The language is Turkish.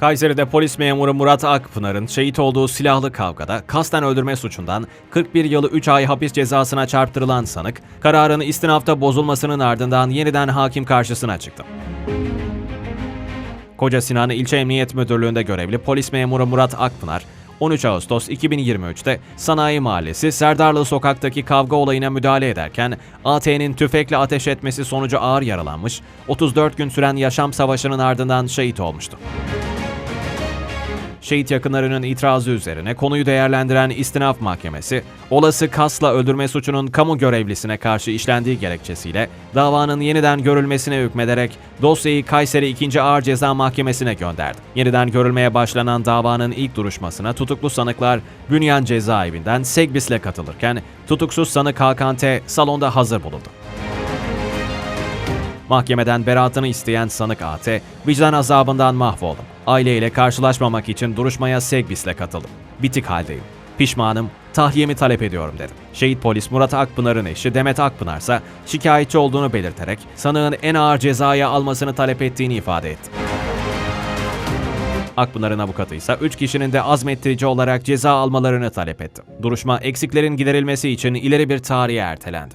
Kayseri'de polis memuru Murat Akpınar'ın şehit olduğu silahlı kavgada kasten öldürme suçundan 41 yılı 3 ay hapis cezasına çarptırılan sanık, kararın istinafta bozulmasının ardından yeniden hakim karşısına çıktı. Koca Sinan İlçe Emniyet Müdürlüğü'nde görevli polis memuru Murat Akpınar, 13 Ağustos 2023'te Sanayi Mahallesi Serdarlı Sokak'taki kavga olayına müdahale ederken AT'nin tüfekle ateş etmesi sonucu ağır yaralanmış, 34 gün süren yaşam savaşının ardından şehit olmuştu. Şehit yakınlarının itirazı üzerine konuyu değerlendiren istinaf mahkemesi, olası kasla öldürme suçunun kamu görevlisine karşı işlendiği gerekçesiyle davanın yeniden görülmesine hükmederek dosyayı Kayseri 2. Ağır Ceza Mahkemesi'ne gönderdi. Yeniden görülmeye başlanan davanın ilk duruşmasına tutuklu sanıklar Bünyan Cezaevinden Segbis'le katılırken tutuksuz sanık Hakan T. salonda hazır bulundu. Mahkemeden beraatını isteyen sanık AT, vicdan azabından mahvoldum. Aileyle karşılaşmamak için duruşmaya Segbis'le katıldım. Bitik haldeyim. Pişmanım, tahliyemi talep ediyorum dedi. Şehit polis Murat Akpınar'ın eşi Demet Akpınar ise şikayetçi olduğunu belirterek sanığın en ağır cezaya almasını talep ettiğini ifade etti. Akpınar'ın avukatı ise 3 kişinin de azmettirici olarak ceza almalarını talep etti. Duruşma eksiklerin giderilmesi için ileri bir tarihe ertelendi.